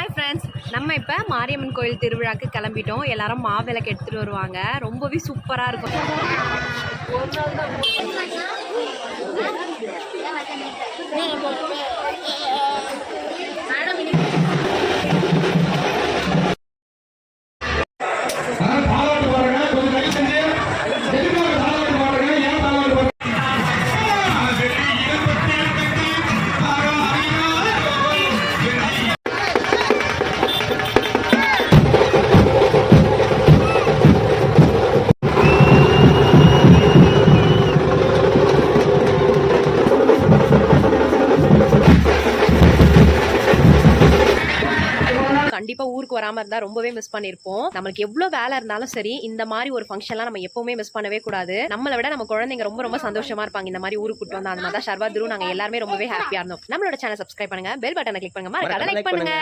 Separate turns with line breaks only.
Hi friends நம்ம இப்போ மாரியம்மன் கோயில் திருவிழாக்கு கிளம்பிட்டோம். எல்லாரும் மாவிளக்கு எடுத்துகிட்டு வருவாங்க. ரொம்பவே சூப்பராக இருக்கும்.
தாளாட்டு
கண்டிப்பாக ஊருக்கு வராமல் இருந்தால் ரொம்பவே மிஸ் பண்ணியிருப்போம் நம்மளுக்கு எவ்வளோ வேலை இருந்தாலும் சரி இந்த மாதிரி ஒரு ஃபங்க்ஷன்லாம் நம்ம எப்பவுமே மிஸ் பண்ணவே கூடாது. நம்மளை விட நம்ம குழந்தைங்க ரொம்ப ரொம்ப சந்தோஷமா இருப்பாங்க. இந்த மாதிரி ஊருக்கு கூட்டு வந்தா. அந்த மாதிரி தான் ஷர்வா துரு நாங்கள் எல்லாருமே ரொம்பவே ஹாப்பியாக இருந்தோம். நம்மளோட சேனல் சப்ஸ்கிரைப் பண்ணுங்க. பெல் பட்டனை கிளிக் பண்ணுங்க. லைக் பண்ணுங்க.